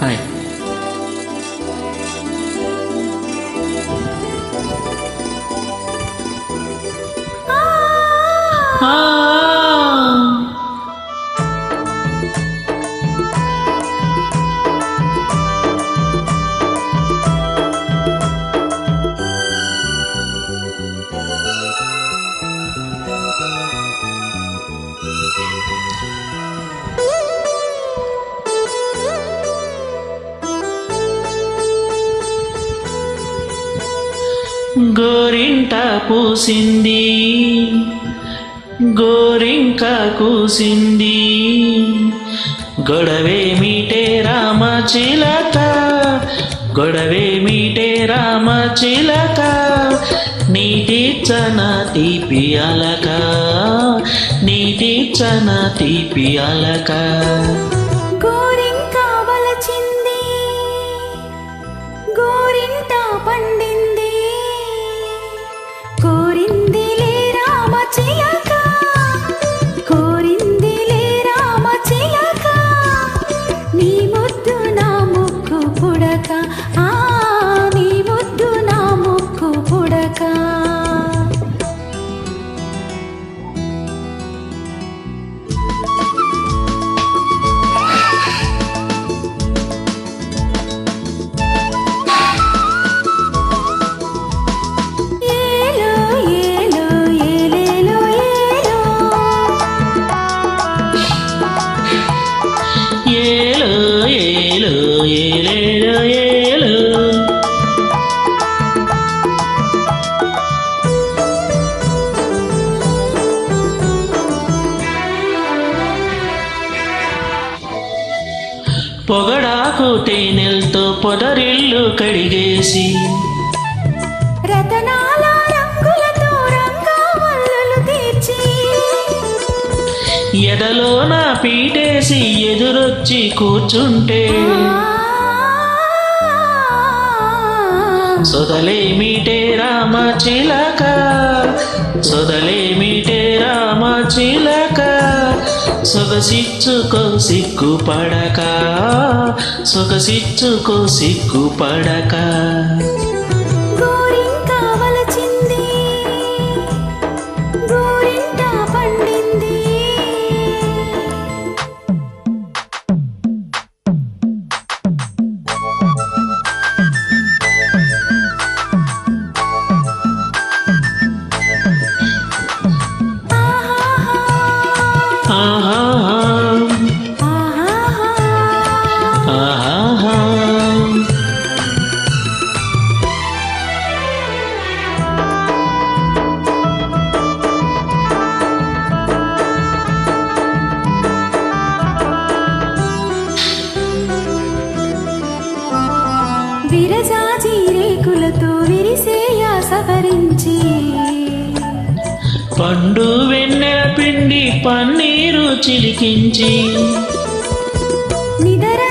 はい。ああ గోరింట పూసింది. గోరింక కూసింది. గొడవే మీటే రామ చిలక గొడవే మీటే రామ చిలక నీటి చన తీపి అలక నీటి చన తీపి అలక. ఏలో ఏలో ఏలేలో పొగడాకు తేనెలతో పొదరిల్లు కడిగేసి రతనాల రంగులతో రంగావల్లులు తీర్చి ఎదలో నా పీటేసి ఎదురొచ్చి కూర్చుంటే సొదలేమిటే రామ చిలక సొదలేమిటే రామ చిలక. సొగసిచ్చుకో సిగ్గుపడక సొగసిచ్చుకో సిగ్గుపడక. విరజాజి రేకులతో విరిసేయ సవరించి పండు వెన్నెల పిండి పన్నీరు చిలికించి. నిదరంతా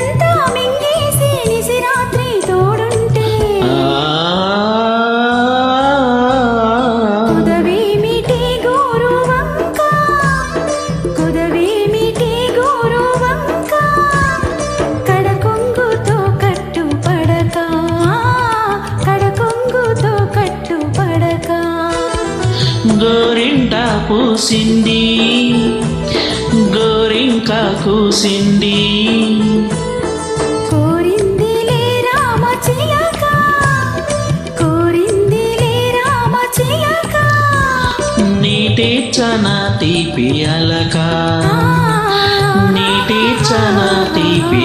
పూసింది గోరింక కూసింది. నీటి చన తీపి అలక నీటి చన తీపి